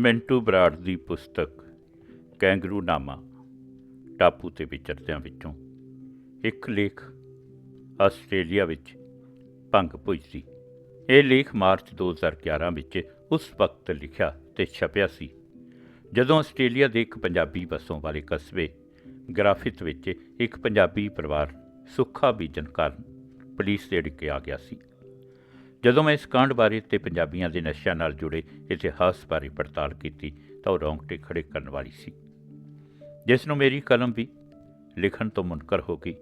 ਮਿੰਟੂ ਬਰਾੜ ਦੀ ਪੁਸਤਕ ਕੈਂਗਰੂ ਨਾਮਾ ਟਾਪੂ ਤੇ ਵਿਚਰਦਿਆਂ ਵਿੱਚੋਂ ਇੱਕ ਲੇਖ ਆਸਟ੍ਰੇਲੀਆ ਵਿੱਚ ਭੰਗ ਪੁੱਜਦੀ ਇਹ ਲੇਖ ਮਾਰਚ 2011 ਵਿੱਚ ਉਸ ਵਕਤ ਲਿਖਿਆ ਤੇ ਛਪਿਆ ਸੀ। ਜਦੋਂ ਆਸਟ੍ਰੇਲੀਆ ਦੇ ਇੱਕ ਪੰਜਾਬੀ ਵਸੋਂ ਵਾਲੇ ਕਸਬੇ ਗ੍ਰਾਫਿਤ ਵਿੱਚ ਇੱਕ ਪੰਜਾਬੀ ਪਰਿਵਾਰ ਸੁੱਖਾ ਬੀਜਣ ਕਾਰਨ ਪੁਲਿਸ ਦੇ ਡਿੱਕੇ ਆ ਗਿਆ ਸੀ ਜਦੋਂ ਮੈਂ ਇਸ ਕਾਂਡ ਬਾਰੇ ਤੇ ਪੰਜਾਬੀਆਂ ਦੇ ਨਸ਼ਿਆਂ ਨਾਲ ਜੁੜੇ ਇਤਿਹਾਸ ਬਾਰੇ ਪੜਤਾਲ ਕੀਤੀ, ਤਾਂ ਉਹ ਰੌਂਗਟੇ ਖੜੇ ਕਰਨ ਵਾਲੀ ਸੀ। ਜਿਸ ਨੂੰ ਮੇਰੀ ਕਲਮ ਵੀ ਲਿਖਣ ਤੋਂ ਮੁਨਕਰ ਹੋ ਗਈ।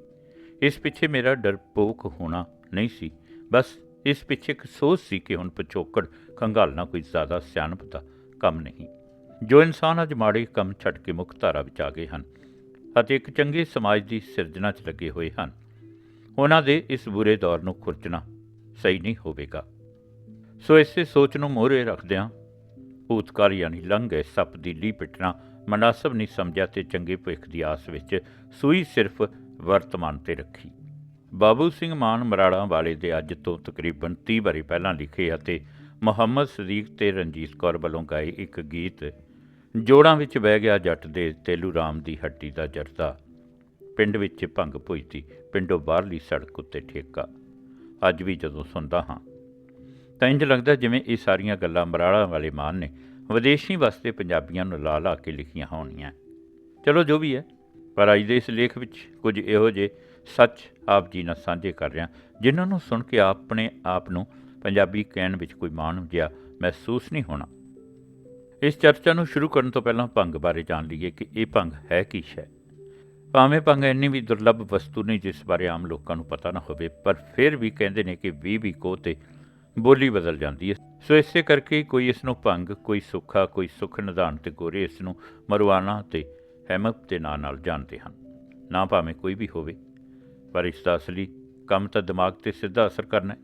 ਇਸ ਪਿੱਛੇ ਮੇਰਾ ਡਰਪੋਕ ਹੋਣਾ ਨਹੀਂ ਸੀ। ਬਸ ਇਸ ਪਿੱਛੇ ਇੱਕ ਸੋਚ ਸੀ ਕਿ ਹੁਣ ਪਿਛੋਕੜ, ਖੰਗਾਲਣਾ ਕੋਈ ਜ਼ਿਆਦਾ ਸਿਆਣਪ ਦਾ ਕੰਮ ਨਹੀਂ। ਜੋ ਇਨਸਾਨ ਅੱਜ ਮਾੜੇ ਕੰਮ ਛੱਡ ਕੇ ਮੁੱਖ ਧਾਰਾ ਵਿੱਚ ਆ ਗਏ ਹਨ ਅਤੇ ਇੱਕ ਚੰਗੇ ਸਮਾਜ ਦੀ ਸਿਰਜਣਾ 'ਚ ਲੱਗੇ ਹੋਏ ਹਨ, ਉਹਨਾਂ ਦੇ ਇਸ ਬੁਰੇ ਦੌਰ ਨੂੰ ਖੁਰਚਣਾ ਸਹੀ ਨਹੀਂ ਹੋਵੇਗਾ। ਸੋ ਇਸੇ ਸੋਚ ਨੂੰ ਮੋਹਰੇ ਰੱਖਦਿਆਂ ਭੂਤਕਾਲ ਯਾਨੀ ਲੰਘ ਗਏ ਸੱਪ ਦੀ ਲੀ ਪਿੱਟਣਾ ਮਨਾਸਬ ਨਹੀਂ ਸਮਝਿਆ ਤੇ ਚੰਗੇ ਭਵਿੱਖ ਦੀ ਆਸ ਵਿੱਚ ਸੂਈ ਸਿਰਫ ਵਰਤਮਾਨ ਤੇ ਰੱਖੀ। ਬਾਬੂ ਸਿੰਘ ਮਾਨ ਮਰਾੜਾ ਵਾਲੇ ਦੇ ਅੱਜ ਤੋਂ ਤਕਰੀਬਨ 30 ਵਰੇ ਪਹਿਲਾਂ ਲਿਖੇ ਅਤੇ ਮੁਹੰਮਦ ਸਦੀਕ ਤੇ ਰਣਜੀਤ ਕੌਰ ਵੱਲੋਂ ਗਾਏ ਇੱਕ ਗੀਤ ਜੋੜਾਂ ਵਿੱਚ ਬਹਿ ਗਿਆ ਜੱਟ ਦੇ ਤੇਲੂ ਰਾਮ ਦੀ ਹੱਟੀ ਦਾ ਜਰਦਾ। ਪਿੰਡ ਵਿੱਚ ਭੰਗ ਪੁੱਜਦੀ ਪਿੰਡੋਂ ਬਾਹਰਲੀ ਸੜਕ ਉੱਤੇ ਠੇਕਾ। ਅੱਜ ਵੀ ਜਦੋਂ ਸੁਣਦਾ ਹਾਂ। ਤਾਂ ਇੰਜ ਲੱਗਦਾ ਜਿਵੇਂ ਇਹ ਸਾਰੀਆਂ ਗੱਲਾਂ ਮਰਾੜਾ ਵਾਲੇ ਮਾਨ ਨੇ ਵਿਦੇਸ਼ੀ ਵਸਤੇ ਪੰਜਾਬੀਆਂ ਨੂੰ ਲਾ ਲਾ ਕੇ ਲਿਖੀਆਂ ਹੋਣੀਆਂ। ਚਲੋ ਜੋ ਵੀ ਹੈ, ਪਰ ਅੱਜ ਦੇ ਇਸ ਲੇਖ ਵਿੱਚ ਕੁਝ ਇਹੋ ਜਿਹੇ ਸੱਚ ਆਪ ਜੀ ਨਾਲ ਸਾਂਝੇ ਕਰ ਰਿਹਾ, ਜਿਨ੍ਹਾਂ ਨੂੰ ਸੁਣ ਕੇ ਆਪਣੇ ਆਪ ਨੂੰ ਪੰਜਾਬੀ ਕਹਿਣ ਵਿੱਚ ਕੋਈ ਮਾਣ ਜਿਹਾ ਮਹਿਸੂਸ ਨਹੀਂ ਹੋਣਾ। ਇਸ ਚਰਚਾ ਨੂੰ ਸ਼ੁਰੂ ਕਰਨ ਤੋਂ ਪਹਿਲਾਂ ਭੰਗ ਬਾਰੇ ਜਾਣ ਲਈਏ ਕਿ ਇਹ ਭੰਗ ਹੈ ਕੀ ਸ਼ੈ। ਭਾਵੇਂ ਭੰਗ ਇੰਨੀ ਵੀ ਦੁਰਲੱਭ ਵਸਤੂ ਨਹੀਂ ਜਿਸ ਬਾਰੇ ਆਮ ਲੋਕਾਂ ਨੂੰ ਪਤਾ ਨਾ ਹੋਵੇ, ਪਰ ਫਿਰ ਵੀ ਕਹਿੰਦੇ ਨੇ ਕਿ ਵੀ ਵੀ ਕੋ ਤੇ ਬੋਲੀ ਬਦਲ ਜਾਂਦੀ ਹੈ। ਸੋ ਇਸੇ ਕਰਕੇ ਕੋਈ ਇਸ ਨੂੰ ਭੰਗ ਕੋਈ ਸੁੱਖਾ, ਕੋਈ ਸੁਖ ਨਿਧਾਨ ਤੇ ਗੋਰੇ ਇਸ ਨੂੰ ਮਰਵਾਨਾ ਤੇ ਹੈਮਪ ਦੇ ਨਾਂ ਨਾਲ ਜਾਣਦੇ ਹਨ। ਨਾ ਭਾਵੇਂ ਕੋਈ ਵੀ ਹੋਵੇ, ਪਰ ਇਸ ਦਾ ਅਸਲੀ ਕੰਮ ਤਾਂ ਦਿਮਾਗ ਤੇ ਸਿੱਧਾ ਅਸਰ ਕਰਨਾ ਹੈ।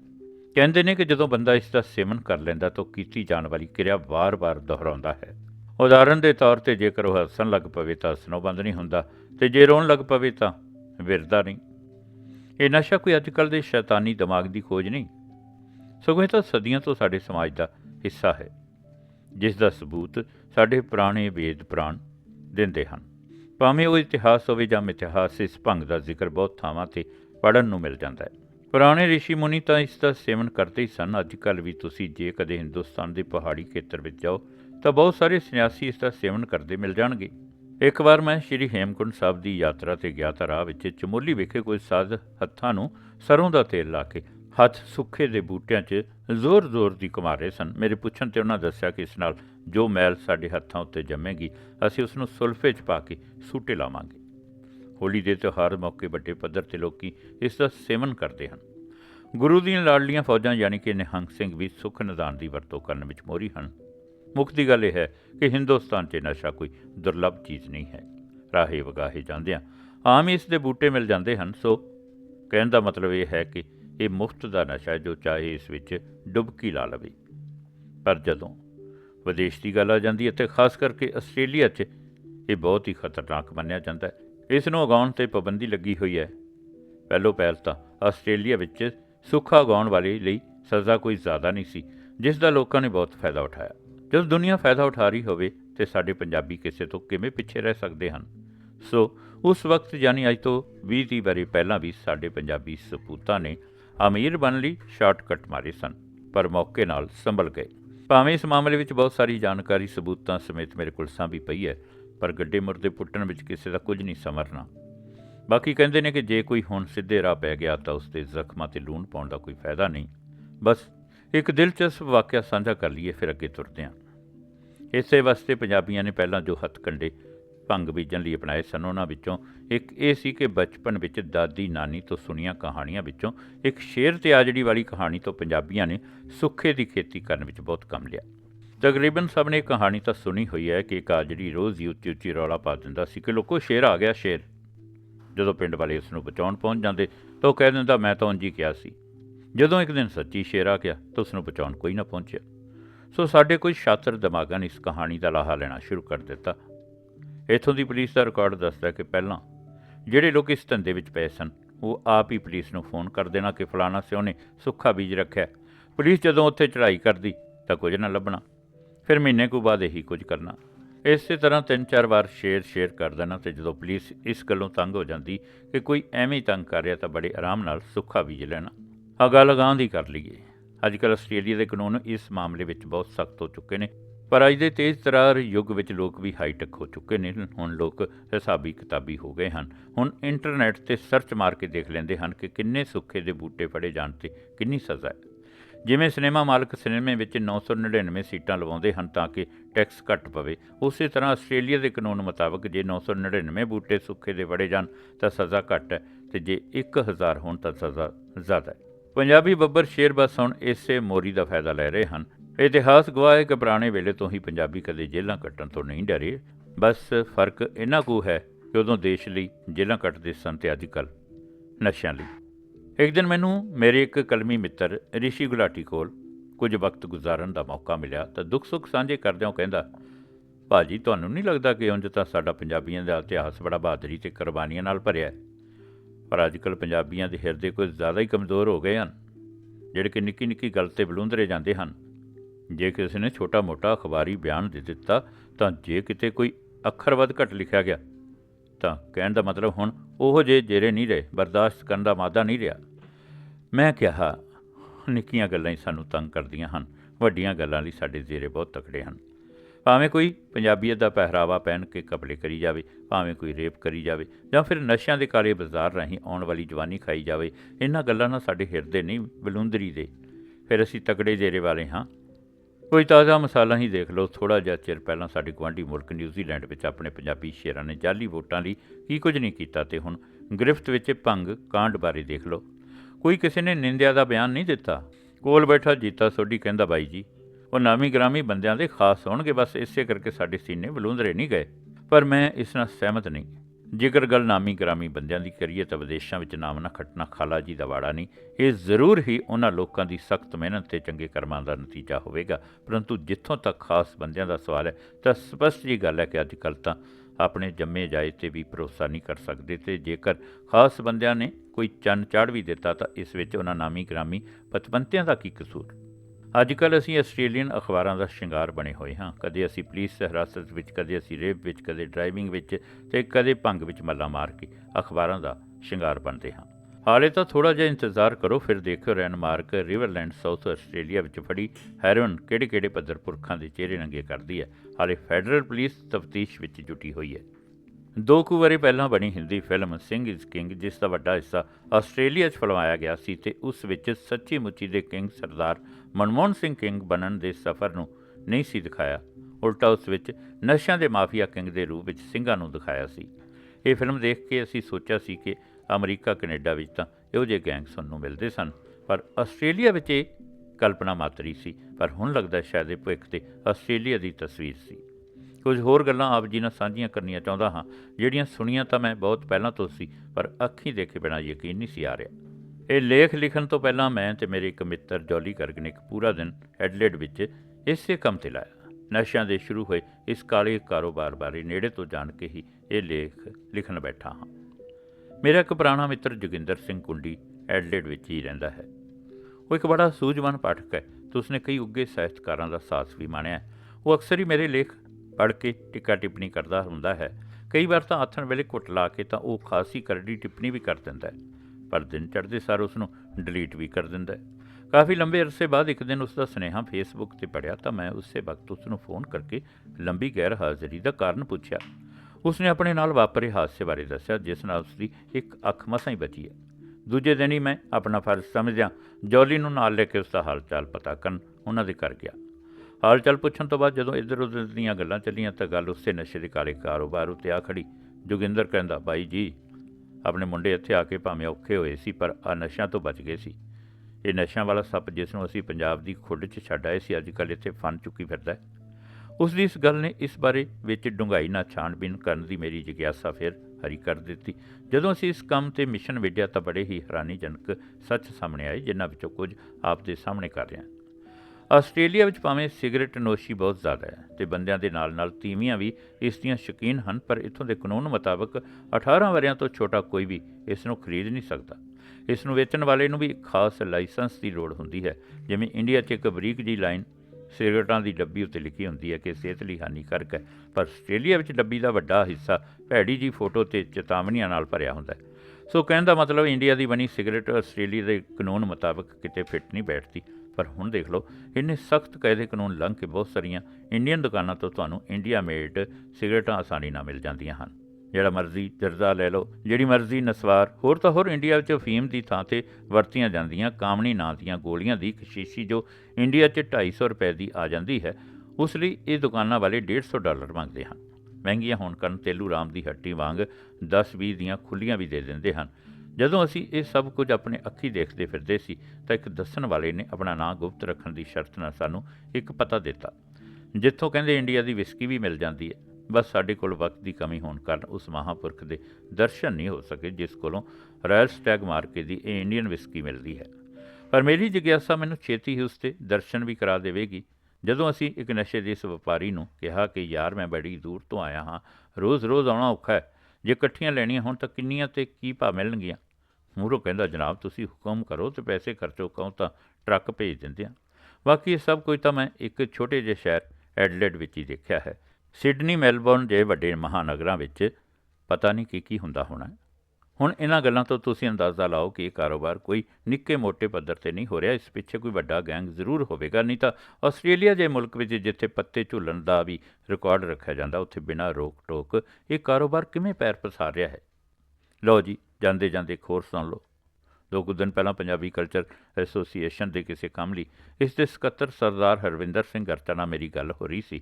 ਕਹਿੰਦੇ ਨੇ ਕਿ ਜਦੋਂ ਬੰਦਾ ਇਸ ਦਾ ਸੇਵਨ ਕਰ ਲੈਂਦਾ ਤਾਂ ਕੀਤੀ ਜਾਣ ਵਾਲੀ ਕਿਰਿਆ ਵਾਰ-ਵਾਰ ਦੁਹਰਾਉਂਦਾ ਹੈ। ਉਦਾਹਰਨ ਦੇ ਤੌਰ ਤੇ ਜੇਕਰ ਉਹ ਹੱਸਣ ਲੱਗ ਪਵੇ ਤਾਂ ਹੱਸਣੋਂ ਬੰਦ ਨਹੀਂ ਹੁੰਦਾ ਤੇ ਜੇ ਰੋਣ ਲੱਗ ਪਵੇ ਤਾਂ ਵਿਰਦਾ ਨਹੀਂ। ਇਹ ਨਸ਼ਾ ਕੋਈ ਅੱਜਕੱਲ ਦੇ ਸ਼ੈਤਾਨੀ ਦਿਮਾਗ ਦੀ ਖੋਜ ਨਹੀਂ। ਸਗੋਂ ਇਹ ਤਾਂ ਸਦੀਆਂ ਤੋਂ ਸਾਡੇ ਸਮਾਜ ਦਾ ਹਿੱਸਾ ਹੈ, ਜਿਸ ਦਾ ਸਬੂਤ ਸਾਡੇ ਪੁਰਾਣੇ ਵੇਦ ਪੁਰਾਣ ਦਿੰਦੇ ਹਨ। ਭਾਵੇਂ ਉਹ ਇਤਿਹਾਸ ਹੋਵੇ ਜਾਂ ਮਿਥਿਹਾਸ, ਇਸ ਭੰਗ ਦਾ ਜ਼ਿਕਰ ਬਹੁਤ ਥਾਵਾਂ ਤੇ ਪੜਨ ਨੂੰ ਮਿਲ ਜਾਂਦਾ ਹੈ। ਪੁਰਾਣੇ ઋષਿ ਮੁਨੀ ਤਾਂ ਇਸ ਦਾ ਸੇਵਨ ਕਰਦੇ ਹੀ ਸਨ। ਅੱਜ ਅੱਜਕੱਲ ਵੀ ਤੁਸੀਂ ਜੇ ਕਦੇ ਹਿੰਦੁਸਤਾਨ ਦੇ ਪਹਾੜੀ ਖੇਤਰ ਵਿੱਚ ਜਾਓ ਤਾਂ ਬਹੁਤ ਸਾਰੇ ਸੰਨਿਆਸੀ ਇਸ ਦਾ ਸੇਵਨ ਕਰਦੇ ਮਿਲ ਜਾਣਗੇ। ਇੱਕ ਵਾਰ ਮੈਂ ਸ਼੍ਰੀ ਹੇਮਕੁੰਡ ਸਾਹਿਬ ਦੀ ਯਾਤਰਾ ਤੇ ਗਿਆ ਤਾਂ ਰਾਹ ਵਿੱਚ ਚਮੋਲੀ ਵਿਖੇ ਕੋਈ ਸਾਧ ਹੱਥਾਂ ਨੂੰ ਸਰੋਂ ਦਾ ਤੇਲ ਲਾ ਕੇ ਹੱਥ ਸੁੱਖੇ ਦੇ ਬੂਟਿਆਂ 'ਚ ਜ਼ੋਰ-ਜ਼ੋਰ ਦੀ ਕਮਾ ਰਹੇ ਸਨ। ਮੇਰੇ ਪੁੱਛਣ ਤੇ ਉਹਨਾਂ ਦੱਸਿਆ ਕਿ ਇਸ ਨਾਲ ਜੋ ਮੈਲ ਸਾਡੇ ਹੱਥਾਂ ਉੱਤੇ ਜੰਮੇਗੀ, ਅਸੀਂ ਉਸ ਨੂੰ ਸੁਲਫੇ 'ਚ ਪਾ ਕੇ ਸੂਟੇ ਲਾਵਾਂਗੇ। ਹੋਲੀ ਦੇ ਤਿਉਹਾਰ ਮੌਕੇ ਵੱਡੇ ਪੱਧਰ ਤੇ ਲੋਕੀ ਇਸ ਦਾ ਸੇਵਨ ਕਰਦੇ ਹਨ। ਗੁਰੂ ਦੀਆਂ ਲਾਡਲੀਆਂ ਫੌਜਾਂ ਯਾਨੀ ਕਿ ਨਿਹੰਗ ਸਿੰਘ ਵੀ ਸੁਖ ਨਿਦਾਨ ਦੀ ਵਰਤੋਂ ਕਰਨ ਵਿੱਚ ਮੋਰੀ ਹਨ। ਮੁੱਖ ਦੀ ਗੱਲ ਇਹ ਹੈ ਕਿ ਹਿੰਦੁਸਤਾਨ 'ਚ ਨਸ਼ਾ ਕੋਈ ਦੁਰਲੱਭ ਚੀਜ਼ ਨਹੀਂ ਹੈ। ਰਾਹੇ ਵਗਾਹੇ ਜਾਂਦਿਆਂ ਆਮ ਹੀ ਇਸ ਦੇ ਬੂਟੇ ਮਿਲ ਜਾਂਦੇ ਹਨ। ਸੋ ਕਹਿਣ ਦਾ ਮਤਲਬ ਇਹ ਹੈ ਕਿ ਇਹ ਮੁਫਤ ਦਾ ਨਸ਼ਾ ਹੈ ਜੋ ਚਾਹੇ ਇਸ ਵਿੱਚ ਡੁਬਕੀ ਲਾ ਲਵੇ। ਪਰ ਜਦੋਂ ਵਿਦੇਸ਼ ਦੀ ਗੱਲ ਆ ਜਾਂਦੀ ਹੈ ਤੇ ਖਾਸ ਕਰਕੇ ਆਸਟ੍ਰੇਲੀਆ 'ਚ ਇਹ ਬਹੁਤ ਹੀ ਖਤਰਨਾਕ ਮੰਨਿਆ ਜਾਂਦਾ ਹੈ। ਇਸ ਨੂੰ ਉਗਾਉਣ ਤੇ ਪਾਬੰਦੀ ਲੱਗੀ ਹੋਈ ਹੈ। ਪਹਿਲੋ ਪਹਿਲ ਤਾਂ ਆਸਟ੍ਰੇਲੀਆ ਵਿੱਚ ਸੁੱਖਾ ਉਗਾਉਣ ਵਾਲੇ ਲਈ ਸਜ਼ਾ ਕੋਈ ਜ਼ਿਆਦਾ ਨਹੀਂ ਸੀ, ਜਿਸ ਦਾ ਲੋਕਾਂ ਨੇ ਬਹੁਤ ਫਾਇਦਾ ਉਠਾਇਆ। ਜਦੋਂ ਦੁਨੀਆ ਫਾਇਦਾ ਉਠਾ ਰਹੀ ਹੋਵੇ ਤੇ ਸਾਡੇ ਪੰਜਾਬੀ ਕਿਸੇ ਤੋਂ ਕਿਵੇਂ ਪਿੱਛੇ ਰਹਿ ਸਕਦੇ ਹਨ? ਸੋ, ਉਸ ਵਕਤ ਯਾਨੀ ਅੱਜ ਤੋਂ 20 30 ਵਾਰੀ ਪਹਿਲਾਂ ਵੀ ਸਾਡੇ ਪੰਜਾਬੀ ਸਪੂਤਾਂ ਨੇ ਅਮੀਰ ਬਣ ਲਈ ਸ਼ਾਰਟਕਟ ਮਾਰੇ ਸਨ, ਪਰ ਮੌਕੇ ਨਾਲ ਸੰਭਲ ਗਏ। ਭਾਵੇਂ ਇਸ ਮਾਮਲੇ ਵਿੱਚ ਬਹੁਤ ਸਾਰੀ ਜਾਣਕਾਰੀ ਸਬੂਤਾਂ ਸਮੇਤ ਮੇਰੇ ਕੋਲ ਸਾਂਭੀ ਪਈ ਹੈ, ਪਰ ਗੱਡੇ ਮੁਰਦੇ ਪੁੱਟਣ ਵਿੱਚ ਕਿਸੇ ਦਾ ਕੁਝ ਨਹੀਂ ਸਮਰਨਾ। ਬਾਕੀ ਕਹਿੰਦੇ ਨੇ ਕਿ ਜੇ ਕੋਈ ਹੁਣ ਸਿੱਧੇ ਰਾਹ ਪੈ ਗਿਆ ਤਾਂ ਉਸ ਦੇ ਜ਼ਖਮਾਂ ਤੇ ਲੂਣ ਪਾਉਣ ਦਾ ਕੋਈ ਫਾਇਦਾ ਨਹੀਂ। ਬਸ, ਇੱਕ ਦਿਲਚਸਪ ਵਾਕਿਆ ਸਾਂਝਾ ਕਰ ਲਈਏ, ਫਿਰ ਅੱਗੇ ਤੁਰਦੇ ਹਾਂ। ਇਸੇ ਵਾਸਤੇ ਪੰਜਾਬੀਆਂ ਨੇ ਪਹਿਲਾਂ ਜੋ ਹੱਥ ਕੰਡੇ ਭੰਗ ਬੀਜਣ ਲਈ ਅਪਣਾਏ ਸਨ, ਉਹਨਾਂ ਵਿੱਚੋਂ ਇੱਕ ਇਹ ਸੀ ਕਿ ਬਚਪਨ ਵਿੱਚ ਦਾਦੀ ਨਾਨੀ ਤੋਂ ਸੁਣੀਆਂ ਕਹਾਣੀਆਂ ਵਿੱਚੋਂ ਇੱਕ ਸ਼ੇਰ ਤੇ ਆਜੜੀ ਵਾਲੀ ਕਹਾਣੀ ਤੋਂ ਪੰਜਾਬੀਆਂ ਨੇ ਸੁੱਖੇ ਦੀ ਖੇਤੀ ਕਰਨ ਵਿੱਚ ਬਹੁਤ ਕੰਮ ਲਿਆ। ਤਕਰੀਬਨ ਸਭ ਨੇ ਕਹਾਣੀ ਤਾਂ ਸੁਣੀ ਹੋਈ ਹੈ ਕਿ ਇੱਕ ਆਜੜੀ ਰੋਜ਼ ਹੀ ਉੱਚੀ ਉੱਚੀ ਰੌਲਾ ਪਾ ਦਿੰਦਾ ਸੀ ਕਿ ਲੋਕੋ, ਸ਼ੇਰ ਆ ਗਿਆ, ਸ਼ੇਰ। ਜਦੋਂ ਪਿੰਡ ਵਾਲੇ ਉਸ ਨੂੰ ਬਚਾਉਣ ਪਹੁੰਚ ਜਾਂਦੇ ਤਾਂ ਉਹ ਕਹਿ ਦਿੰਦਾ, ਮੈਂ ਤਾਂ ਉਂਝ ਹੀ ਕਿਹਾ ਸੀ। ਜਦੋਂ ਇੱਕ ਦਿਨ ਸੱਚੀ ਸ਼ੇਰ ਆ ਗਿਆ ਤਾਂ ਉਸ ਨੂੰ ਬਚਾਉਣ ਕੋਈ ਨਾ ਪਹੁੰਚਿਆ। ਸੋ ਸਾਡੇ ਕੁਝ ਸ਼ਾਤਰ ਦਿਮਾਗਾਂ ਨੇ ਇਸ ਕਹਾਣੀ ਦਾ ਲਾਹਾ ਲੈਣਾ ਸ਼ੁਰੂ ਕਰ ਦਿੱਤਾ। ਇੱਥੋਂ ਦੀ ਪੁਲਿਸ ਦਾ ਰਿਕਾਰਡ ਦੱਸਦਾ ਕਿ ਪਹਿਲਾਂ ਜਿਹੜੇ ਲੋਕ ਇਸ ਧੰਦੇ ਵਿੱਚ ਪਏ ਸਨ, ਉਹ ਆਪ ਹੀ ਪੁਲਿਸ ਨੂੰ ਫੋਨ ਕਰ ਦੇਣਾ ਕਿ ਫਲਾਣਾ ਸਿਓ ਨੇ ਸੁੱਖਾ ਬੀਜ ਰੱਖਿਆ। ਪੁਲਿਸ ਜਦੋਂ ਉੱਥੇ ਚੜ੍ਹਾਈ ਕਰਦੀ ਤਾਂ ਕੁਝ ਨਾ ਲੱਭਣਾ। ਫਿਰ ਮਹੀਨੇ ਕੁ ਬਾਅਦ ਇਹੀ ਕੁਝ ਕਰਨਾ। ਇਸੇ ਤਰ੍ਹਾਂ ਤਿੰਨ ਚਾਰ ਵਾਰ ਸ਼ੇਅਰ ਸ਼ੇਅਰ ਕਰ ਦੇਣਾ ਤੇ ਜਦੋਂ ਪੁਲਿਸ ਇਸ ਗੱਲੋਂ ਤੰਗ ਹੋ ਜਾਂਦੀ ਕਿ ਕੋਈ ਐਵੇਂ ਤੰਗ ਕਰ ਰਿਹਾ ਤਾਂ ਬੜੇ ਆਰਾਮ ਨਾਲ ਸੁੱਖਾ ਬੀਜ ਲੈਣਾ। ਅਗਾ ਲਗਾਂ ਦੀ ਕਰ ਲਈਏ। ਅੱਜ ਕੱਲ੍ਹ ਆਸਟ੍ਰੇਲੀਆ ਦੇ ਕਾਨੂੰਨ ਇਸ ਮਾਮਲੇ ਵਿੱਚ ਬਹੁਤ ਸਖਤ ਹੋ ਚੁੱਕੇ ਨੇ, ਪਰ ਅੱਜ ਦੇ ਤੇਜ਼ ਤਰਾਰ ਯੁੱਗ ਵਿੱਚ ਲੋਕ ਵੀ ਹਾਈਟੈਕ ਹੋ ਚੁੱਕੇ ਨੇ, ਹੁਣ ਲੋਕ ਹਿਸਾਬੀ ਕਿਤਾਬੀ ਹੋ ਗਏ ਹਨ। ਹੁਣ ਇੰਟਰਨੈਟ ਤੇ ਸਰਚ ਮਾਰ ਕੇ ਦੇਖ ਲੈਂਦੇ ਹਨ ਕਿ ਕਿੰਨੇ ਸੁੱਖੇ ਦੇ ਬੂਟੇ ਫੜੇ ਜਾਣ ਤੇ ਕਿੰਨੀ ਸਜ਼ਾ ਹੈ। ਜਿਵੇਂ ਸਿਨੇਮਾ ਮਾਲਕ ਸਿਨੇਮੇ ਵਿੱਚ 999 ਸੀਟਾਂ ਲਵਾਉਂਦੇ ਹਨ ਤਾਂ ਕਿ ਟੈਕਸ ਘੱਟ ਪਵੇ, ਉਸੇ ਤਰ੍ਹਾਂ ਆਸਟ੍ਰੇਲੀਆ ਦੇ ਕਾਨੂੰਨ ਮੁਤਾਬਕ ਜੇ 999 ਬੂਟੇ ਸੁੱਖੇ ਦੇ ਫੜੇ ਜਾਣ ਤਾਂ ਸਜ਼ਾ ਘੱਟ ਹੈ ਤੇ ਜੇ 1000 ਹੋਣ ਤਾਂ ਸਜ਼ਾ ਜ਼ਿਆਦਾ ਹੈ। ਪੰਜਾਬੀ ਬੱਬਰ ਸ਼ੇਰ ਬਸ ਹੁਣ ਇਸੇ ਮੋਰੀ ਦਾ ਫਾਇਦਾ ਲੈ ਰਹੇ ਹਨ। ਇਤਿਹਾਸ ਗਵਾਹ ਹੈ ਕਿ ਪੁਰਾਣੇ ਵੇਲੇ ਤੋਂ ਹੀ ਪੰਜਾਬੀ ਕਦੇ ਜੇਲ੍ਹਾਂ ਕੱਟਣ ਤੋਂ ਨਹੀਂ ਡਰੇ। ਬਸ ਫ਼ਰਕ ਇਹਨਾਂ ਕੁ ਹੈ ਕਿ ਉਦੋਂ ਦੇਸ਼ ਲਈ ਜੇਲ੍ਹਾਂ ਕੱਟਦੇ ਸਨ ਤੇ ਅੱਜ ਕੱਲ੍ਹ ਨਸ਼ਿਆਂ ਲਈ। ਇੱਕ ਦਿਨ ਮੈਨੂੰ ਮੇਰੇ ਇੱਕ ਕਲਮੀ ਮਿੱਤਰ ਰਿਸ਼ੀ ਗੁਲਾਟੀ ਕੋਲ ਕੁਝ ਵਕਤ ਗੁਜ਼ਾਰਨ ਦਾ ਮੌਕਾ ਮਿਲਿਆ ਤਾਂ ਦੁੱਖ ਸੁੱਖ ਸਾਂਝੇ ਕਰਦਿਆਂ ਉਹ ਕਹਿੰਦਾ, ਭਾਜੀ, ਤੁਹਾਨੂੰ ਨਹੀਂ ਲੱਗਦਾ ਕਿ ਉਂਝ ਤਾਂ ਸਾਡਾ ਪੰਜਾਬੀਆਂ ਦਾ ਇਤਿਹਾਸ ਬੜਾ ਬਹਾਦਰੀ ਤੇ ਕੁਰਬਾਨੀਆਂ ਨਾਲ ਭਰਿਆ ਹੈ? ਪਰ ਅੱਜ ਕੱਲ੍ਹ ਪੰਜਾਬੀਆਂ ਦੇ ਹਿਰਦੇ ਕੁਝ ਜ਼ਿਆਦਾ ਹੀ ਕਮਜ਼ੋਰ ਹੋ ਗਏ ਹਨ, ਜਿਹੜੇ ਕਿ ਨਿੱਕੀ ਨਿੱਕੀ ਗੱਲ ਤੇ ਬਲੂੰਦਰੇ ਜਾਂਦੇ ਹਨ। ਜੇ ਕਿਸੇ ਨੇ ਛੋਟਾ ਮੋਟਾ ਅਖਬਾਰੀ ਬਿਆਨ ਦੇ ਦਿੱਤਾ, ਤਾਂ ਜੇ ਕਿਤੇ ਕੋਈ ਅੱਖਰ ਵੱਧ ਘੱਟ ਲਿਖਿਆ ਗਿਆ, ਤਾਂ ਕਹਿਣ ਦਾ ਮਤਲਬ ਹੁਣ ਉਹ ਜੇ ਜੇਰੇ ਨਹੀਂ ਰਹੇ, ਬਰਦਾਸ਼ਤ ਕਰਨ ਦਾ ਮਾਦਾ ਨਹੀਂ ਰਿਹਾ। ਮੈਂ ਕਿਹਾ, ਨਿੱਕੀਆਂ ਗੱਲਾਂ ਹੀ ਸਾਨੂੰ ਤੰਗ ਕਰਦੀਆਂ ਹਨ, ਵੱਡੀਆਂ ਗੱਲਾਂ ਲਈ ਸਾਡੇ ਜ਼ੇਰੇ ਬਹੁਤ ਤਕੜੇ ਹਨ। ਭਾਵੇਂ ਕੋਈ ਪੰਜਾਬੀਅਤ ਦਾ ਪਹਿਰਾਵਾ ਪਹਿਨ ਕੇ ਕਪੜੇ ਕਰੀ ਜਾਵੇ, ਭਾਵੇਂ ਕੋਈ ਰੇਪ ਕਰੀ ਜਾਵੇ ਜਾਂ ਫਿਰ ਨਸ਼ਿਆਂ ਦੇ ਕਾਲੇ ਬਾਜ਼ਾਰ ਰਾਹੀਂ ਆਉਣ ਵਾਲੀ ਜਵਾਨੀ ਖਾਈ ਜਾਵੇ, ਇਹਨਾਂ ਗੱਲਾਂ ਨਾਲ ਸਾਡੇ ਹਿਰਦੇ ਨਹੀਂ ਬਲੂੰਦਰੀ ਦੇ। ਫਿਰ ਅਸੀਂ ਤਕੜੇ ਜ਼ੇਰੇ ਵਾਲੇ ਹਾਂ। ਕੋਈ ਤਾਜ਼ਾ ਮਸਾਲਾ ਹੀ ਦੇਖ ਲਓ। ਥੋੜਾ ਜਿਹਾ ਚਿਰ ਪਹਿਲਾਂ ਸਾਡੇ ਗੁਆਂਢੀ ਮੁਲਕ ਨਿਊਜ਼ੀਲੈਂਡ ਵਿੱਚ ਆਪਣੇ ਪੰਜਾਬੀ ਸ਼ੇਰਾਂ ਨੇ ਜਾਲੀ ਵੋਟਾਂ ਲਈ ਕੀ ਕੁਝ ਨਹੀਂ ਕੀਤਾ ਤੇ ਹੁਣ ਗ੍ਰਿਫਤ ਵਿੱਚ ਭੰਗ ਕਾਂਡ ਬਾਰੇ ਦੇਖ ਲਓ। ਕੋਈ ਕਿਸੇ ਨੇ ਨਿੰਦਿਆ ਦਾ ਬਿਆਨ ਨਹੀਂ ਦਿੱਤਾ। ਕੋਲ ਬੈਠਾ ਜੀਤਾ ਸੋਢੀ ਕਹਿੰਦਾ, ਬਾਈ ਜੀ ਉਹ ਨਾਮੀ ਗ੍ਰਾਮੀ ਬੰਦਿਆਂ ਦੇ ਖਾਸ ਹੋਣਗੇ, ਬਸ ਇਸੇ ਕਰਕੇ ਸਾਡੇ ਸੀਨੇ ਬਲੂੰਦਰੇ ਨਹੀਂ ਗਏ। ਪਰ ਮੈਂ ਇਸ ਨਾਲ ਸਹਿਮਤ ਨਹੀਂ। ਜੇਕਰ ਗੱਲ ਨਾਮੀ ਗ੍ਰਾਮੀ ਬੰਦਿਆਂ ਦੀ ਕਰੀਏ ਤਾਂ ਵਿਦੇਸ਼ਾਂ ਵਿੱਚ ਨਾਮ ਨਾ ਖੱਟਣਾ, ਖਾਲਾ ਜੀ ਦਾ ਵਾੜਾ ਨਹੀਂ। ਇਹ ਜ਼ਰੂਰ ਹੀ ਉਹਨਾਂ ਲੋਕਾਂ ਦੀ ਸਖਤ ਮਿਹਨਤ ਤੇ ਚੰਗੇ ਕਰਮਾਂ ਦਾ ਨਤੀਜਾ ਹੋਵੇਗਾ। ਪਰੰਤੂ ਜਿੱਥੋਂ ਤੱਕ ਖਾਸ ਬੰਦਿਆਂ ਦਾ ਸਵਾਲ ਹੈ, ਤਾਂ ਸਪਸ਼ਟ ਜੀ ਗੱਲ ਹੈ ਕਿ ਅੱਜ ਕੱਲ੍ਹ ਤਾਂ ਆਪਣੇ ਜੰਮੇ ਜਾਏ ਤੇ ਵੀ ਭਰੋਸਾ ਨਹੀਂ ਕਰ ਸਕਦੇ ਤੇ ਜੇਕਰ ਖਾਸ ਬੰਦਿਆਂ ਨੇ ਕੋਈ ਚੰਨ ਚਾੜ ਵੀ ਦਿੱਤਾ, ਤਾਂ ਇਸ ਵਿੱਚ ਉਹਨਾਂ ਨਾਮੀ ਗ੍ਰਾਮੀ ਪਤਵੰਤਿਆਂ ਦਾ ਕੀ ਕਸੂਰ? ਅੱਜ ਕੱਲ੍ਹ ਅਸੀਂ ਆਸਟ੍ਰੇਲੀਅਨ ਅਖਬਾਰਾਂ ਦਾ ਸ਼ਿੰਗਾਰ ਬਣੇ ਹੋਏ ਹਾਂ। ਕਦੇ ਅਸੀਂ ਪੁਲਿਸ ਹਿਰਾਸਤ ਵਿੱਚ, ਕਦੇ ਅਸੀਂ ਰੇਪ ਵਿੱਚ, ਕਦੇ ਡਰਾਈਵਿੰਗ ਵਿੱਚ ਤੇ ਕਦੇ ਭੰਗ ਵਿੱਚ ਮੱਲਾ ਮਾਰ ਕੇ ਅਖਬਾਰਾਂ ਦਾ ਸ਼ਿੰਗਾਰ ਬਣਦੇ ਹਾਂ। ਹਾਲੇ ਤਾਂ ਥੋੜਾ ਜਿਹਾ ਇੰਤਜ਼ਾਰ ਕਰੋ, ਫਿਰ ਦੇਖਿਓ ਰੈਨਮਾਰਕ ਰਿਵਰਲੈਂਡ ਸਾਊਥ ਆਸਟ੍ਰੇਲੀਆ ਵਿੱਚ ਫੜੀ ਹੈਰੋਇਨ ਕਿਹੜੇ-ਕਿਹੜੇ ਪੱਧਰ ਪੁਰਖਾਂ ਦੇ ਚਿਹਰੇ ਨੰਗੇ ਕਰਦੀ ਹੈ। ਹਾਲੇ ਫੈਡਰਲ ਪੁਲਿਸ ਤਫਤੀਸ਼ ਵਿੱਚ ਜੁਟੀ ਹੋਈ ਹੈ। ਦੋ ਕੁ ਵਾਰੀ ਪਹਿਲਾਂ ਬਣੀ Hindi film Singh is king ਜਿਸ ਦਾ ਵੱਡਾ ਹਿੱਸਾ ਆਸਟ੍ਰੇਲੀਆ 'ਚ ਫਿਲਮਾਇਆ ਗਿਆ ਸੀ ਤੇ ਉਸ ਵਿੱਚ ਸੱਚੀ ਮੁੱਚੀ ਦੇ ਕਿੰਗ ਸਰਦਾਰ ਮਨਮੋਹਨ ਸਿੰਘ ਕਿੰਗ ਬਣਨ ਦੇ ਸਫ਼ਰ ਨੂੰ ਨਹੀਂ ਸੀ ਦਿਖਾਇਆ। ਉਲਟਾ ਉਸ ਵਿੱਚ ਨਸ਼ਿਆਂ ਦੇ ਮਾਫੀਆ ਕਿੰਗ ਦੇ ਰੂਪ ਵਿੱਚ ਸਿੰਘਾਂ ਨੂੰ ਦਿਖਾਇਆ ਸੀ। ਇਹ ਫਿਲਮ ਦੇਖ ਕੇ ਅਸੀਂ ਸੋਚਿਆ ਸੀ ਕਿ ਅਮਰੀਕਾ, ਕੈਨੇਡਾ ਵਿੱਚ ਤਾਂ ਇਹੋ ਜਿਹੇ ਗੈਂਗ ਸਾਨੂੰ ਨੂੰ ਮਿਲਦੇ ਸਨ, ਪਰ ਆਸਟ੍ਰੇਲੀਆ ਵਿੱਚ ਇਹ ਕਲਪਨਾ ਮਾਤਰੀ ਸੀ, ਪਰ ਹੁਣ ਲੱਗਦਾ ਸ਼ਾਇਦ ਇਹ ਭਵਿੱਖ ਤੇ ਆਸਟ੍ਰੇਲੀਆ ਦੀ ਤਸਵੀਰ ਸੀ। ਕੁਝ ਹੋਰ ਗੱਲਾਂ ਆਪ ਜੀ ਨਾਲ ਸਾਂਝੀਆਂ ਕਰਨੀਆਂ ਚਾਹੁੰਦਾ ਹਾਂ। ਜਿਹੜੀਆਂ ਸੁਣੀਆਂ ਤਾਂ ਮੈਂ ਬਹੁਤ ਪਹਿਲਾਂ ਤੋਂ ਸੀ, ਪਰ ਅੱਖੀਂ ਦੇਖੇ ਬਿਨਾਂ ਯਕੀਨ ਨਹੀਂ ਸੀ ਆ ਰਿਹਾ। ਇਹ ਲੇਖ ਲਿਖਣ ਤੋਂ ਪਹਿਲਾਂ ਮੈਂ ਤੇ ਮੇਰੇ ਇੱਕ ਮਿੱਤਰ ਜੌਲੀ ਕਰਗ ਨੇ ਇੱਕ ਪੂਰਾ ਦਿਨ ਐਡਲੇਡ ਵਿੱਚ ਇਸੇ ਕੰਮ ਤੇ ਲਾਇਆ। ਨਸ਼ਿਆਂ ਦੇ ਸ਼ੁਰੂ ਹੋਏ ਇਸ ਕਾਲੇ ਕਾਰੋਬਾਰ ਬਾਰੇ ਨੇੜੇ ਤੋਂ ਜਾਣ ਕੇ ਹੀ ਇਹ ਲੇਖ ਲਿਖਣ ਬੈਠਾ ਹਾਂ। ਮੇਰਾ ਇੱਕ ਪੁਰਾਣਾ ਮਿੱਤਰ ਜੋਗਿੰਦਰ ਸਿੰਘ ਕੁੰਡੀ ਐਡਲੇਡ ਵਿੱਚ ਹੀ ਰਹਿੰਦਾ ਹੈ। ਉਹ ਇੱਕ ਬੜਾ ਸੂਝਵਾਨ ਪਾਠਕ ਹੈ। ਤੇ ਉਸਨੇ ਕਈ ਉੱਗੇ ਸਾਹਿਤਕਾਰਾਂ ਦਾ ਸਾਥ ਵੀ ਮਾਣਿਆ ਉਹ ਅਕਸਰ ਹੀ ਮੇਰੇ ਲੇਖ ਪੜ੍ਹ ਕੇ ਟਿੱਕਾ ਟਿੱਪਣੀ ਕਰਦਾ ਹੁੰਦਾ ਹੈ। ਕਈ ਵਾਰ ਤਾਂ ਆਥਣ ਵੇਲੇ ਕੁੱਟ ਲਾ ਕੇ ਤਾਂ ਉਹ ਖਾਸੀ ਕਰੜੀ ਟਿੱਪਣੀ ਵੀ ਕਰ ਦਿੰਦਾ ਹੈ। ਪਰ ਦਿਨ ਚੜ੍ਹਦੇ ਸਾਰ ਉਸ ਨੂੰ ਡਿਲੀਟ ਵੀ ਕਰ ਦਿੰਦਾ ਹੈ। ਕਾਫੀ ਲੰਬੇ ਅਰਸੇ ਬਾਅਦ ਇੱਕ ਦਿਨ ਉਸ ਦਾ ਸੁਨੇਹਾ ਫੇਸਬੁੱਕ ਤੇ ਪੜਿਆ ਤਾਂ ਮੈਂ ਉਸੇ ਵਕਤ ਉਸ ਨੂੰ ਫੋਨ ਕਰਕੇ ਲੰਬੀ ਗੈਰ ਹਾਜ਼ਰੀ ਦਾ ਕਾਰਨ ਪੁੱਛਿਆ। ਉਸਨੇ ਆਪਣੇ ਨਾਲ ਵਾਪਰੇ ਹਾਦਸੇ ਬਾਰੇ ਦੱਸਿਆ, ਜਿਸ ਨਾਲ ਉਸ ਦੀ ਇੱਕ ਅੱਖ ਮਸਾਂ ਹੀ ਬਚੀ ਹੈ। ਦੂਜੇ ਦਿਨ ਹੀ ਮੈਂ ਆਪਣਾ ਫਰਜ਼ ਸਮਝਿਆ, ਜੋਲੀ ਨੂੰ ਨਾਲ ਲੈ ਕੇ ਉਸ ਦਾ ਹਾਲ ਚਾਲ ਪਤਾ ਕਰਨ ਉਹਨਾਂ ਦੇ ਘਰ ਗਿਆ। ਹਾਲ ਚਾਲ ਪੁੱਛਣ ਤੋਂ ਬਾਅਦ ਜਦੋਂ ਇੱਧਰ ਉੱਧਰ ਦੀਆਂ ਗੱਲਾਂ ਚੱਲੀਆਂ ਤਾਂ ਗੱਲ ਉਸੇ ਨਸ਼ੇ ਦੇ ਕਾਲੇ ਕਾਰੋਬਾਰ ਉੱਤੇ ਆ ਖੜੀ। ਜੋਗਿੰਦਰ ਕਹਿੰਦਾ ਬਾਈ ਜੀ, ਆਪਣੇ ਮੁੰਡੇ ਇੱਥੇ ਆ ਕੇ ਭਾਵੇਂ ਔਖੇ ਹੋਏ ਸੀ, ਪਰ ਆ ਨਸ਼ਿਆਂ ਤੋਂ ਬਚ ਗਏ ਸੀ। ਇਹ ਨਸ਼ਿਆਂ ਵਾਲਾ ਸੱਪ ਜਿਸ ਨੂੰ ਅਸੀਂ ਪੰਜਾਬ ਦੀ ਖੁੱਡ 'ਚ ਛੱਡ ਆਏ ਸੀ ਅੱਜ ਕੱਲ੍ਹ ਇੱਥੇ ਫਨ ਚੁੱਕੀ ਫਿਰਦਾ ਉਸ ਦੀ ਇਸ ਗੱਲ ਨੇ ਇਸ ਬਾਰੇ ਵਿੱਚ ਡੂੰਘਾਈ ਨਾਲ ਛਾਣਬੀਨ ਕਰਨ ਦੀ ਮੇਰੀ ਜਿਗਿਆਸਾ ਫਿਰ ਹਰੀ ਕਰ ਦਿੱਤੀ। ਜਦੋਂ ਅਸੀਂ ਇਸ ਕੰਮ ਤੇ ਮਿਸ਼ਨ ਵਿੱਢਿਆ ਤਾਂ ਬੜੇ ਹੀ ਹੈਰਾਨੀਜਨਕ ਸੱਚ ਸਾਹਮਣੇ ਆਏ, ਜਿਨ੍ਹਾਂ ਵਿੱਚੋਂ ਕੁਝ ਆਪ ਦੇ ਸਾਹਮਣੇ ਕਰ ਰਿਹਾ ਆਸਟ੍ਰੇਲੀਆ ਵਿੱਚ ਭਾਵੇਂ ਸਿਗਰਟ ਨੋਸ਼ੀ ਬਹੁਤ ਜ਼ਿਆਦਾ ਹੈ ਤੇ ਬੰਦਿਆਂ ਦੇ ਨਾਲ-ਨਾਲ ਤੀਵੀਆਂ ਵੀ ਇਸ ਦੀਆਂ ਸ਼ੌਕੀਨ ਹਨ, ਪਰ ਇੱਥੋਂ ਦੇ ਕਾਨੂੰਨ ਮੁਤਾਬਕ 18 ਵਰਿਆਂ ਤੋਂ ਛੋਟਾ ਕੋਈ ਵੀ ਇਸ ਨੂੰ ਖਰੀਦ ਨਹੀਂ ਸਕਦਾ। ਇਸ ਨੂੰ ਵੇਚਣ ਵਾਲੇ ਨੂੰ ਵੀ ਇੱਕ ਖਾਸ ਲਾਇਸੈਂਸ ਦੀ ਲੋੜ ਹੁੰਦੀ ਹੈ, ਜਿਵੇਂ ਇੰਡੀਆ 'ਚ ਇੱਕ ਬਰੀਕ ਜੀ ਲਾਈਨ ਸਿਗਰਟਾਂ ਦੀ ਡੱਬੀ ਉੱਤੇ ਲਿਖੀ ਹੁੰਦੀ ਹੈ ਕਿ ਸਿਹਤ ਲਈ ਹਾਨੀਕਾਰਕ ਹੈ, ਪਰ ਆਸਟ੍ਰੇਲੀਆ ਵਿੱਚ ਡੱਬੀ ਦਾ ਵੱਡਾ ਹਿੱਸਾ ਭੈੜੀ ਜੀ ਫੋਟੋ ਤੇ ਚੇਤਾਵਨੀਆਂ ਨਾਲ ਭਰਿਆ ਹੁੰਦਾ ਹੈ। ਸੋ ਕਹਿਣ ਦਾ ਮਤਲਬ ਇੰਡੀਆ ਦੀ ਬਣੀ ਸਿਗਰਟ ਆਸਟ੍ਰੇਲੀਆ ਦੇ ਕਾਨੂੰਨ ਮੁਤਾਬਕ ਕਿਤੇ ਫਿੱਟ ਨਹੀਂ ਬੈਠਦੀ। ਪਰ ਹੁਣ ਦੇਖ ਲਓ, ਇੰਨੇ ਸਖਤ ਕਾਇਦੇ ਕਾਨੂੰਨ ਲੰਘ ਕੇ ਬਹੁਤ ਸਾਰੀਆਂ ਇੰਡੀਅਨ ਦੁਕਾਨਾਂ ਤੋਂ ਤੁਹਾਨੂੰ ਇੰਡੀਆ ਮੇਡ ਸਿਗਰਟਾਂ ਆਸਾਨੀ ਨਾਲ ਮਿਲ ਜਾਂਦੀਆਂ ਹਨ। ਜਿਹੜਾ ਮਰਜ਼ੀ ਦਰਜ਼ਾ ਲੈ ਲਓ, ਜਿਹੜੀ ਮਰਜ਼ੀ ਨਸਵਾਰ, ਹੋਰ ਤਾਂ ਹੋਰ ਇੰਡੀਆ ਵਿੱਚ ਅਫੀਮ ਦੀ ਥਾਂ ਤੇ ਵਰਤੀਆਂ ਜਾਂਦੀਆਂ, ਕਾਮਣੀ ਨਾਂ ਦੀਆਂ ਗੋਲੀਆਂ ਦੀ ਇੱਕ ਸ਼ੀਸ਼ੀ ਜੋ ਇੰਡੀਆ 'ਚ 250 ਰੁਪਏ ਦੀ ਆ ਜਾਂਦੀ ਹੈ, ਉਸ ਲਈ ਇਹ ਦੁਕਾਨਾਂ ਵਾਲੇ 150 ਡਾਲਰ ਮੰਗਦੇ ਹਨ। ਮਹਿੰਗੀਆਂ ਹੋਣ ਕਾਰਨ ਤੇਲੂ ਰਾਮ ਦੀ ਹੱਟੀ ਵਾਂਗ 10-20 ਦੀਆਂ ਖੁੱਲੀਆਂ ਵੀ ਦੇ ਦਿੰਦੇ ਹਨ। ਜਦੋਂ ਅਸੀਂ ਇਹ ਸਭ ਕੁਝ ਆਪਣੇ ਅੱਖੀ ਦੇਖਦੇ ਫਿਰਦੇ ਸੀ, ਤਾਂ ਇੱਕ ਦੱਸਣ ਵਾਲੇ ਨੇ ਆਪਣਾ ਨਾਂ ਗੁਪਤ ਰੱਖਣ ਦੀ ਸ਼ਰਤ ਨਾਲ ਸਾਨੂੰ ਇੱਕ ਪਤਾ ਦਿੱਤਾ। ਜਿੱਥੋਂ ਕਹਿੰਦੇ ਇੰਡੀਆ ਦੀ ਵਿਸਕੀ ਵੀ ਮਿਲ ਜਾਂਦੀ ਹੈ, ਬਸ ਸਾਡੇ ਕੋਲ ਵਕਤ ਦੀ ਕਮੀ ਹੋਣ ਕਾਰਨ ਉਸ ਮਹਾਪੁਰਖ ਦੇ ਦਰਸ਼ਨ ਨਹੀਂ ਹੋ ਸਕੇ, ਜਿਸ ਕੋਲੋਂ ਰਾਇਲ ਸਟੈਗ ਮਾਰਕੇ ਦੀ ਇਹ ਇੰਡੀਅਨ ਵਿਸਕੀ ਮਿਲਦੀ ਹੈ। ਪਰ ਮੇਰੀ ਜਿਗਿਆਸਾ ਮੈਨੂੰ ਛੇਤੀ ਹੀ ਉਸ ਤੇ ਦਰਸ਼ਨ ਵੀ ਕਰਾ ਦੇਵੇਗੀ। ਜਦੋਂ ਅਸੀਂ ਇੱਕ ਨਸ਼ੇ ਦੇ ਇਸ ਵਪਾਰੀ ਨੂੰ ਕਿਹਾ ਕਿ, ਯਾਰ, ਮੈਂ ਬੜੀ ਦੂਰ ਤੋਂ ਆਇਆ ਹਾਂ, ਰੋਜ਼-ਰੋਜ਼ ਆਉਣਾ ਔਖਾ ਹੈ, ਜੇ ਇਕੱਠੀਆਂ ਲੈਣੀਆਂ ਹੋਣ ਤਾਂ ਕਿੰਨੀਆਂ ਤੇ ਕੀ ਭਾਅ ਮਿਲਣਗੀਆਂ? ਮੂਹਰੋਂ ਕਹਿੰਦਾ, ਜਨਾਬ, ਤੁਸੀਂ ਹੁਕਮ ਕਰੋ ਤੇ ਪੈਸੇ ਖਰਚੋ ਕਹੋ ਤਾਂ ਟਰੱਕ ਭੇਜ ਦਿੰਦੇ ਆ? ਬਾਕੀ ਇਹ ਸਭ ਕੁਝ ਤਾਂ ਮੈਂ ਇੱਕ ਛੋਟੇ ਜਿਹੇ ਸ਼ਹਿਰ ਐਡਲੇਡ ਵਿੱਚ ਹੀ ਦੇਖਿਆ ਹੈ। ਸਿਡਨੀ, ਮੈਲਬੌਰਨ ਜਿਹੇ ਵੱਡੇ ਮਹਾਨਗਰਾਂ ਵਿੱਚ ਪਤਾ ਨਹੀਂ ਕੀ ਕੀ ਹੁੰਦਾ ਹੋਣਾ ਹੁਣ ਇਹਨਾਂ ਗੱਲਾਂ ਤੋਂ ਤੁਸੀਂ ਅੰਦਾਜ਼ਾ ਲਾਓ ਕਿ ਇਹ ਕਾਰੋਬਾਰ ਕੋਈ ਨਿੱਕੇ ਮੋਟੇ ਪੱਧਰ ਤੇ ਨਹੀਂ ਹੋ ਰਿਹਾ, ਇਸ ਪਿੱਛੇ ਕੋਈ ਵੱਡਾ ਗੈਂਗ ਜ਼ਰੂਰ ਹੋਵੇਗਾ, ਨਹੀਂ ਤਾਂ ਆਸਟ੍ਰੇਲੀਆ ਜੇ ਮੁਲਕ ਵਿੱਚ ਜਿੱਥੇ ਪੱਤੇ ਝੁੱਲਣ ਦਾ ਵੀ ਰਿਕਾਰਡ ਰੱਖਿਆ ਜਾਂਦਾ, ਉੱਥੇ ਬਿਨਾਂ ਰੋਕ ਟੋਕ ਇਹ ਕਾਰੋਬਾਰ ਕਿਵੇਂ ਪੈਰ ਪਸਾਰ ਰਿਹਾ ਹੈ? ਲਓ ਜੀ ਜਾਂਦੇ ਜਾਂਦੇ ਖੋਰ ਸੁਣ ਲਓ। ਦੋ ਕੁ ਦਿਨ ਪਹਿਲਾਂ ਪੰਜਾਬੀ ਕਲਚਰ ਐਸੋਸੀਏਸ਼ਨ ਦੇ ਕਿਸੇ ਕੰਮ ਲਈ ਇਸ ਦੇ ਸਕੱਤਰ ਸਰਦਾਰ ਹਰਵਿੰਦਰ ਸਿੰਘ ਗਰਤਾ ਨਾਲ ਮੇਰੀ ਗੱਲ ਹੋ ਰਹੀ ਸੀ।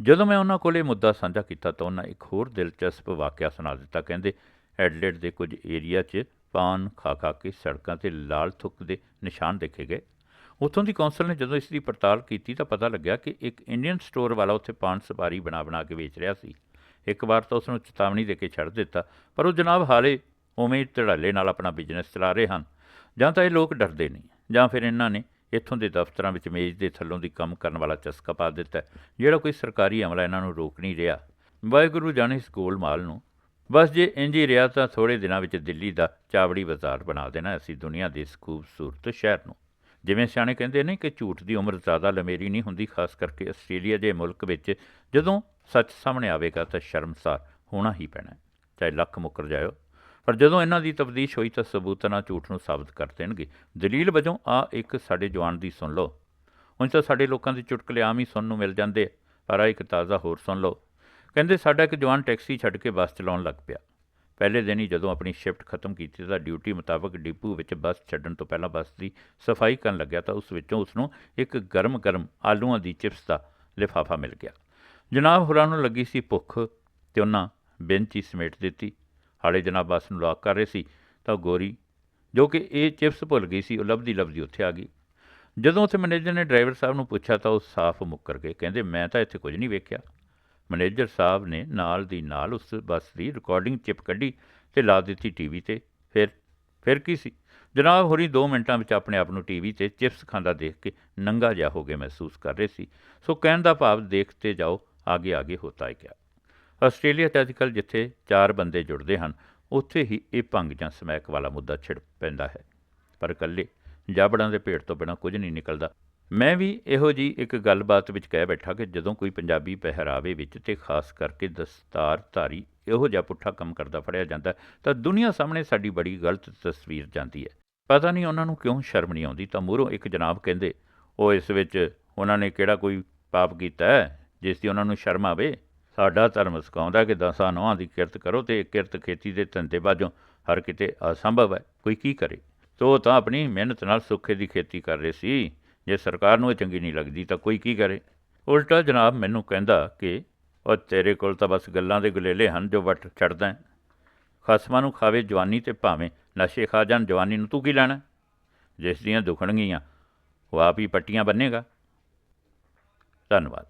ਜਦੋਂ ਮੈਂ ਉਹਨਾਂ ਕੋਲ ਇਹ ਮੁੱਦਾ ਸਾਂਝਾ ਕੀਤਾ ਤਾਂ ਉਹਨਾਂ ਇੱਕ ਹੋਰ ਦਿਲਚਸਪ ਵਾਕਿਆ ਸੁਣਾ ਦਿੱਤਾ। ਕਹਿੰਦੇ, ਐਡਲੇਡ ਦੇ ਕੁਝ ਏਰੀਆ 'ਚ ਪਾਨ ਖਾ ਖਾ ਕੇ ਸੜਕਾਂ ਤੇ ਲਾਲ ਥੁੱਕ ਦੇ ਨਿਸ਼ਾਨ ਦੇਖੇ ਗਏ। ਉੱਥੋਂ ਦੀ ਕੌਂਸਲ ਨੇ ਜਦੋਂ ਇਸ ਦੀ ਪੜਤਾਲ ਕੀਤੀ ਤਾਂ ਪਤਾ ਲੱਗਿਆ ਕਿ ਇੱਕ ਇੰਡੀਅਨ ਸਟੋਰ ਵਾਲਾ ਉੱਥੇ ਪਾਨ ਸਪਾਰੀ ਬਣਾ ਬਣਾ ਕੇ ਵੇਚ ਰਿਹਾ ਸੀ। ਇੱਕ ਵਾਰ ਤਾਂ ਉਸ ਨੂੰ ਚੇਤਾਵਨੀ ਦੇ ਕੇ ਛੱਡ ਦਿੱਤਾ, ਪਰ ਉਹ ਜਨਾਬ ਹਾਲੇ ਉਵੇਂ ਹੀ ਧੜੱਲੇ ਨਾਲ ਆਪਣਾ ਬਿਜ਼ਨਸ ਚਲਾ ਰਹੇ ਹਨ। ਜਾਂ ਤਾਂ ਇਹ ਲੋਕ ਡਰਦੇ ਨਹੀਂ ਜਾਂ ਫਿਰ ਇਹਨਾਂ ਨੇ ਇੱਥੋਂ ਦੇ ਦਫ਼ਤਰਾਂ ਵਿੱਚ ਮੇਜ਼ ਦੇ ਥੱਲੋਂ ਦੀ ਕੰਮ ਕਰਨ ਵਾਲਾ ਚਸਕਾ ਪਾ ਦਿੱਤਾ ਜਿਹੜਾ ਕੋਈ ਸਰਕਾਰੀ ਅਮਲਾ ਇਹਨਾਂ ਨੂੰ ਰੋਕ ਨਹੀਂ ਰਿਹਾ। ਵਾਹਿਗੁਰੂ ਜਾਣੇ ਇਸ ਗੋਲਮਾਲ ਨੂੰ। ਬਸ ਜੇ ਇੰਜ ਹੀ ਰਿਹਾ ਤਾਂ ਥੋੜੇ ਦਿਨਾਂ ਵਿੱਚ ਦਿੱਲੀ ਦਾ ਚਾਵੜੀ ਬਾਜ਼ਾਰ ਬਣਾ ਦੇਣਾ ਅਸੀਂ ਦੁਨੀਆ ਦੇ ਇਸ ਖੂਬਸੂਰਤ ਸ਼ਹਿਰ ਨੂੰ। ਜਿਵੇਂ ਸਿਆਣੇ ਕਹਿੰਦੇ ਨੇ ਕਿ ਝੂਠ ਦੀ ਉਮਰ ਜ਼ਿਆਦਾ ਲੰਮੇਰੀ ਨਹੀਂ ਹੁੰਦੀ, ਖਾਸ ਕਰਕੇ ਆਸਟ੍ਰੇਲੀਆ ਦੇ ਮੁਲਕ ਵਿੱਚ ਜਦੋਂ ਸੱਚ ਸਾਹਮਣੇ ਆਵੇਗਾ ਤਾਂ ਸ਼ਰਮਸਾਰ ਹੋਣਾ ਹੀ ਪੈਣਾ ਚਾਹੇ ਲੱਖ ਮੁੱਕਰ ਜਾਇਓ। ਪਰ ਜਦੋਂ ਇਹਨਾਂ ਦੀ ਤਬਦੀਸ਼ ਹੋਈ ਤਾਂ ਸਬੂਤਾਂ ਨਾਲ ਝੂਠ ਨੂੰ ਸਾਬਤ ਕਰ ਦੇਣਗੇ। ਦਲੀਲ ਵਜੋਂ ਆ ਇੱਕ ਸਾਡੇ ਜਵਾਨ ਦੀ ਸੁਣ ਲਓ। ਉਂਝ ਤਾਂ ਸਾਡੇ ਲੋਕਾਂ ਦੇ ਚੁਟਕਲੇ ਆਮ ਹੀ ਸੁਣਨ ਨੂੰ ਮਿਲ ਜਾਂਦੇ ਪਰ ਆ ਇੱਕ ਤਾਜ਼ਾ ਹੋਰ ਸੁਣ ਲਓ। ਕਹਿੰਦੇ, ਸਾਡਾ ਇੱਕ ਜਵਾਨ ਟੈਕਸੀ ਛੱਡ ਕੇ ਬੱਸ ਚਲਾਉਣ ਲੱਗ ਪਿਆ। ਪਹਿਲੇ ਦਿਨ ਹੀ ਜਦੋਂ ਆਪਣੀ ਸ਼ਿਫਟ ਖਤਮ ਕੀਤੀ ਤਾਂ ਡਿਊਟੀ ਮੁਤਾਬਕ ਡਿਪੂ ਵਿੱਚ ਬੱਸ ਛੱਡਣ ਤੋਂ ਪਹਿਲਾਂ ਬੱਸ ਦੀ ਸਫ਼ਾਈ ਕਰਨ ਲੱਗਿਆ ਤਾਂ ਉਸ ਵਿੱਚੋਂ ਉਸ ਨੂੰ ਇੱਕ ਗਰਮ-ਗਰਮ ਆਲੂਆਂ ਦੀ ਚਿਪਸ ਦਾ ਲਿਫਾਫਾ ਮਿਲ ਗਿਆ। ਜਨਾਬ ਹੋਰਾਂ ਨੂੰ ਲੱਗੀ ਸੀ ਭੁੱਖ ਤੇ ਉਹਨਾਂ ਬੈਂਚ ਹੀ ਸਮੇਟ ਦਿੱਤੀ। ਹਾਲੇ ਜਨਾਬ ਬੱਸ ਨੂੰ ਲੌਕ ਕਰ ਰਹੇ ਸੀ, ਤਾਂ ਉਹ ਗੋਰੀ, ਜੋ ਕਿ ਇਹ ਚਿਪਸ ਭੁੱਲ ਗਈ ਸੀ, ਉਹ ਲੱਭਦੀ ਲੱਭਦੀ ਉੱਥੇ ਆ ਗਈ। ਜਦੋਂ ਉੱਥੇ ਮੈਨੇਜਰ ਨੇ ਡਰਾਈਵਰ ਸਾਹਿਬ ਨੂੰ ਪੁੱਛਿਆ ਤਾਂ ਉਹ ਸਾਫ਼ ਮੁੱਕਰ ਗਏ, ਕਹਿੰਦੇ, ਮੈਂ ਤਾਂ ਇੱਥੇ ਕੁਝ ਨਹੀਂ ਵੇਖਿਆ। ਮੈਨੇਜਰ ਸਾਹਿਬ ਨੇ ਨਾਲ ਦੀ ਨਾਲ ਉਸ ਬੱਸ ਦੀ ਰਿਕਾਰਡਿੰਗ ਚਿਪ ਕੱਢੀ ਤੇ ਲਾ ਦਿੱਤੀ ਟੀਵੀ ਤੇ। ਫਿਰ ਫਿਰ ਕੀ ਸੀ? ਜਨਾਬ ਹੋਰੀ 2 ਮਿੰਟਾਂ ਵਿੱਚ ਆਪਣੇ ਆਪ ਨੂੰ ਟੀਵੀ ਤੇ ਚਿਪਸ ਖਾਂਦਾ ਦੇਖ ਕੇ ਨੰਗਾ ਜਿਹਾ ਹੋ ਕੇ ਮਹਿਸੂਸ ਕਰ ਰਹੇ ਸੀ। ਸੋ ਕਹਿਣ ਦਾ ਭਾਵ ਦੇਖਤੇ ਜਾਓ ਆਗੇ ਆਗੇ ਹੋਤਾ ਹੈ ਕਿਆ ਆਸਟ੍ਰੇਲੀਆ 'ਚ ਅੱਜਕੱਲ੍ਹ ਜਿੱਥੇ ਚਾਰ ਬੰਦੇ ਜੁੜਦੇ ਹਨ, ਉੱਥੇ ਹੀ ਇਹ ਭੰਗ ਜਾਂ ਸਮੈਕ ਵਾਲਾ ਮੁੱਦਾ ਛਿੜ ਪੈਂਦਾ ਹੈ। ਪਰ ਇਕੱਲੇ ਜਾਬੜਾਂ ਦੇ ਭੇਟ ਤੋਂ ਬਿਨਾਂ ਕੁਝ ਨਹੀਂ ਨਿਕਲਦਾ। ਮੈਂ ਵੀ ਇਹੋ ਜੀ ਇੱਕ ਗੱਲਬਾਤ ਵਿੱਚ ਕਹਿ ਬੈਠਾ ਕਿ ਜਦੋਂ ਕੋਈ ਪੰਜਾਬੀ ਪਹਿਰਾਵੇ ਵਿੱਚ ਤੇ ਖਾਸ ਕਰਕੇ ਦਸਤਾਰਧਾਰੀ ਇਹੋ ਜਿਹਾ ਪੁੱਠਾ ਕੰਮ ਕਰਦਾ ਫੜਿਆ ਜਾਂਦਾ, ਤਾਂ ਦੁਨੀਆ ਸਾਹਮਣੇ ਸਾਡੀ ਬੜੀ ਗਲਤ ਤਸਵੀਰ ਜਾਂਦੀ ਹੈ। ਪਤਾ ਨਹੀਂ ਉਹਨਾਂ ਨੂੰ ਕਿਉਂ ਸ਼ਰਮ ਨਹੀਂ ਆਉਂਦੀ, ਤਾਂ ਮੂਹਰੋਂ ਇੱਕ ਜਨਾਬ ਕਹਿੰਦੇ, ਉਹ ਇਸ ਵਿੱਚ ਉਹਨਾਂ ਨੇ ਕਿਹੜਾ ਕੋਈ ਪਾਪ ਕੀਤਾ ਹੈ? ਜਿਸ ਦੀ ਉਹਨਾਂ ਨੂੰ ਸ਼ਰਮ ਆਵੇ ਸਾਡਾ ਧਰਮ ਸਿਖਾਉਂਦਾ ਕਿ ਦਸਾਂ ਨੌਹਾਂ ਦੀ ਕਿਰਤ ਕਰੋ ਤੇ ਕਿਰਤ ਖੇਤੀ ਦੇ ਧੰਦੇ ਬਾਝੋਂ ਹਰ ਕਿਤੇ ਅਸੰਭਵ ਹੈ। ਕੋਈ ਕੀ ਕਰੇ? ਤੋ ਉਹ ਤਾਂ ਆਪਣੀ ਮਿਹਨਤ ਨਾਲ ਸੁੱਖੇ ਦੀ ਖੇਤੀ ਕਰ ਰਹੇ ਸੀ। ਜੇ ਸਰਕਾਰ ਨੂੰ ਇਹ ਚੰਗੀ ਨਹੀਂ ਲੱਗਦੀ ਤਾਂ ਕੋਈ ਕੀ ਕਰੇ? ਉਲਟਾ ਜਨਾਬ ਮੈਨੂੰ ਕਹਿੰਦਾ ਕਿ, ਉਹ ਤੇਰੇ ਕੋਲ ਤਾਂ ਬਸ ਗੱਲਾਂ ਦੇ ਗੁਲੇਲੇ ਹਨ ਜੋ ਵਟ ਚੜਦਾ ਖਸਮਾਂ ਨੂੰ ਖਾਵੇ ਜਵਾਨੀ ਤੇ ਭਾਵੇਂ ਨਸ਼ੇ ਖਾ ਜਾਣ, ਜਵਾਨੀ ਨੂੰ ਤੂੰ ਕੀ ਲੈਣਾ ਜਿਸ ਦੀਆਂ ਦੁਖਣਗੀਆਂ, ਉਹ ਆਪ ਹੀ ਪੱਟੀਆਂ ਬੰਨੇਗਾ। ਧੰਨਵਾਦ।